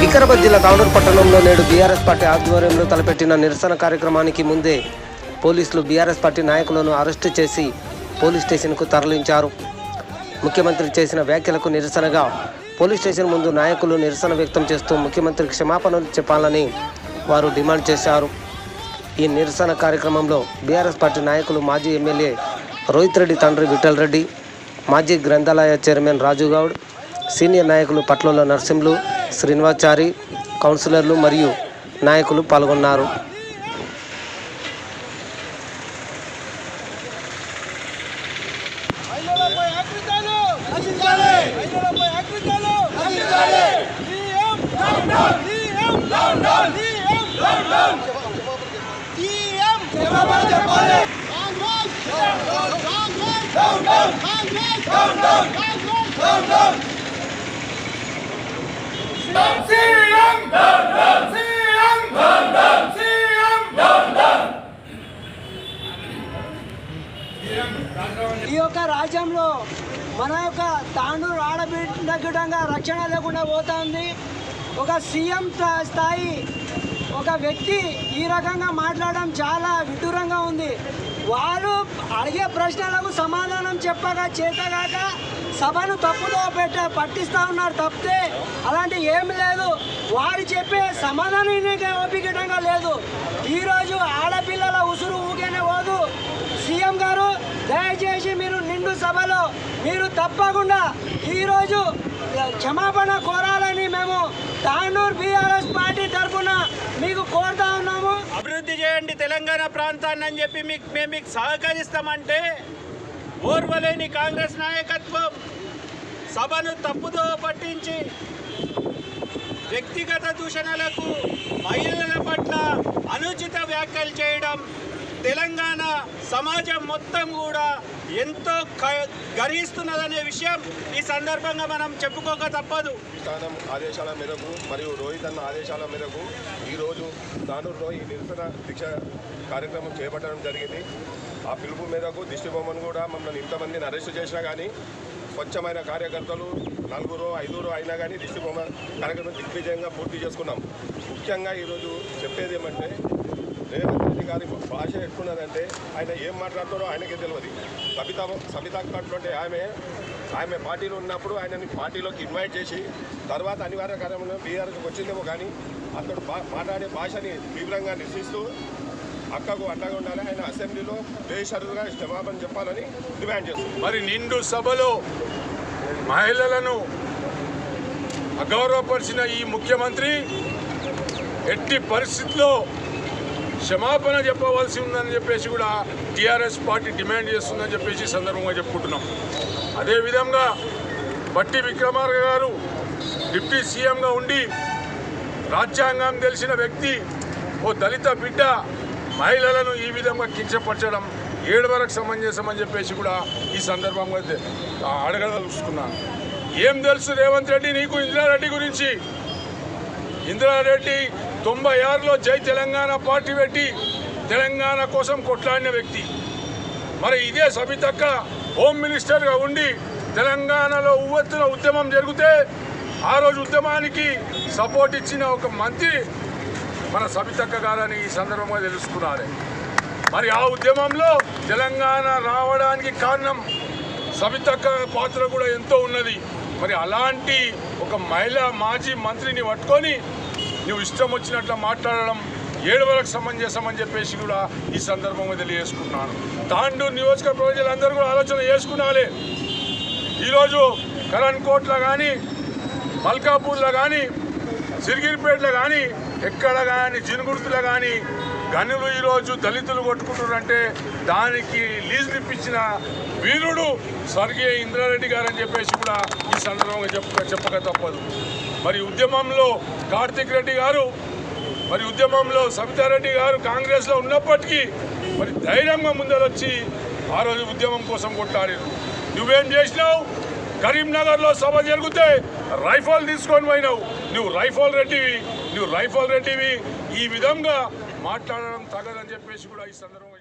వికారాబాద్ జిల్లా తాండూరు పట్టణంలో నేడు బీఆర్ఎస్ పార్టీ ఆధ్వర్యంలో తలపెట్టిన నిరసన కార్యక్రమానికి ముందే పోలీసులు బీఆర్ఎస్ పార్టీ నాయకులను అరెస్టు చేసి పోలీస్ స్టేషన్కు తరలించారు. ముఖ్యమంత్రి చేసిన వ్యాఖ్యలకు నిరసనగా పోలీస్ స్టేషన్ ముందు నాయకులు నిరసన వ్యక్తం చేస్తూ ముఖ్యమంత్రి క్షమాపణలు చెప్పాలని వారు డిమాండ్ చేశారు. ఈ నిరసన కార్యక్రమంలో బీఆర్ఎస్ పార్టీ నాయకులు మాజీ ఎమ్మెల్యే రోహిత్ రెడ్డి తండ్రి విఠల్ రెడ్డి మాజీ గ్రంథాలయ చైర్మన్ రాజు గౌడ్ సీనియర్ నాయకులు పట్లోల నరసింహులు శ్రీనివాచారి కౌన్సిలర్లు మరియు నాయకులు పాల్గొన్నారు. రచించాలి ఈ యొక్క రాజ్యంలో మన యొక్క తాండూరు ఆడబిడ్డగా రక్షణ లేకుండా పోతుంది. ఒక సీఎం స్థాయి ఒక వ్యక్తి ఈ రకంగా మాట్లాడడం చాలా విడ్డూరంగా ఉంది. వారు అడిగే ప్రశ్నలకు సమాధానం చెప్పగా చేతగాక సభను తప్పుదో పెట్ట పట్టిస్తూ ఉన్నారు తప్పితే అలాంటి ఏమి లేదు. వారు చెప్పే సమాధానం ఒప్పికటంగా లేదు. ఈరోజు ఆడపిల్లల ఉసురు ఊకేనే పోదు. సీఎం గారు దయచేసి మీరు నిండు సభలో మీరు తప్పకుండా ఈరోజు క్షమాపణ కోరాలని మేము తాండూరు బీఆర్ఎస్ పార్టీ తరఫున మీకు కోరుతా ఉన్నాము. అభివృద్ధి చేయండి తెలంగాణ ప్రాంతాన్ని అని చెప్పి మీకు మేము మీకు సహకరిస్తామంటే ఓర్వలేని కాంగ్రెస్ నాయకత్వం సభను తప్పుదో పట్టించి వ్యక్తిగత దూషణలకు మహిళల పట్ల అనుచిత వ్యాఖ్యలు చేయడం తెలంగాణ సమాజం మొత్తం కూడా ఎంతో గరిస్తున్నదనే విషయం ఈ సందర్భంగా మనం చెప్పుకోక తప్పదు. ఆదేశాల మేరకు మరియు రోహిత్ అన్న ఆదేశాల మేరకు ఈరోజు దానూరులో ఈ నిరసన దీక్ష కార్యక్రమం చేపట్టడం జరిగింది. ఆ పిలుపు మేరకు దిష్టిబొమ్మను కూడా మమ్మల్ని ఇంతమందిని అరెస్ట్ చేసినా కానీ స్వచ్ఛమైన కార్యకర్తలు నలుగురు ఐదుగురు అయినా కానీ దిష్టిబొమ్మ కార్యక్రమం దిగ్విజయంగా పూర్తి చేసుకున్నాం. ముఖ్యంగా ఈరోజు చెప్పేది ఏమంటే రేవంత్ రెడ్డి గారి భాష ఎట్టున్నదంటే ఆయన ఏం మాట్లాడతారో ఆయనకే తెలియదు. సబిత సబితా అటువంటి ఆమె ఆమె పార్టీలో ఉన్నప్పుడు ఆయనని పార్టీలోకి ఇన్వైట్ చేసి తర్వాత అనివార్య కార్యంలో బీఆర్కి వచ్చిందేమో కానీ అతడు బా- మాట్లాడే భాషని తీవ్రంగా నిరసిస్తూ అక్కకు అండగా ఉండాలి. ఆయన అసెంబ్లీలో బేషరుగా జవాబని చెప్పాలని డిమాండ్ చేస్తుంది. మరి నిండు సభలో మహిళలను అగౌరవపరిచిన ఈ ముఖ్యమంత్రి ఎట్టి పరిస్థితుల్లో క్షమాపణ చెప్పవలసి ఉందని చెప్పేసి కూడా టీఆర్ఎస్ పార్టీ డిమాండ్ చేస్తుందని చెప్పేసి సందర్భంగా చెప్పుకుంటున్నాం. అదేవిధంగా బట్టి విక్రమార్క గారు డిప్యూటీ సీఎంగా ఉండి రాజ్యాంగం తెలిసిన వ్యక్తి ఓ దళిత బిడ్డ మహిళలను ఈ విధంగా కించపరచడం ఏడు వరకు సమంజసమని చెప్పేసి కూడా ఈ సందర్భంగా అడగదలుచుకున్నాను. ఏం తెలుసు రేవంత్ రెడ్డి నీకు ఇందిరారెడ్డి గురించి? ఇందిరారెడ్డి తొంభై ఆరులో జై తెలంగాణ పార్టీ పెట్టి తెలంగాణ కోసం కొట్లాడిన వ్యక్తి. మరి ఇదే సబితక్క హోమ్ మినిస్టర్గా ఉండి తెలంగాణలో ఉవ్వెత్తున ఉద్యమం జరిగితే ఆ రోజు ఉద్యమానికి సపోర్ట్ ఇచ్చిన ఒక మంత్రి మన సబితక్క గారని ఈ సందర్భంగా తెలుసుకున్నారు. మరి ఆ ఉద్యమంలో తెలంగాణ రావడానికి కారణం సబితక్క పాత్ర కూడా ఎంతో ఉన్నది. మరి అలాంటి ఒక మహిళా మాజీ మంత్రిని పట్టుకొని నువ్వు ఇష్టం వచ్చినట్లు మాట్లాడడం ఏడు వరకు సమంజసమని చెప్పేసి కూడా ఈ సందర్భంగా తెలియజేసుకున్నాను తాండూరు నియోజక ప్రజలందరూ కూడా ఆలోచన చేసుకున్నాలి. ఈరోజు కరణ్ కోట్లో కానీ మల్కాపూర్లో కానీ సిరిగిరిపేటలో కానీ ఎక్కడ కానీ జినుగుర్తులో కానీ గనులు ఈరోజు దళితులు కొట్టుకుంటున్నారంటే దానికి లీజు ఇప్పించిన వీరుడు స్వర్గీయ ఇంద్రారెడ్డి గారు అని చెప్పేసి కూడా ఈ సందర్భంగా చెప్ప చెప్పక తప్పదు. మరి ఉద్యమంలో కార్తిక్ రెడ్డి గారు మరి ఉద్యమంలో సబితారెడ్డి గారు కాంగ్రెస్లో ఉన్నప్పటికీ మరి ధైర్యంగా ముందరొచ్చి ఆ రోజు ఉద్యమం కోసం కొట్లాడారు. నువ్వేం చేసినావు? కరీంనగర్లో సభ జరిగితే రైఫల్ తీసుకొని పోయినావు. నువ్వు రైఫల్ రెడ్డివి నువ్వు రైఫల్ రెడ్డివి. ఈ విధంగా మాట్లాడడం తగదని చెప్పేసి కూడా ఈ సందర్భంగా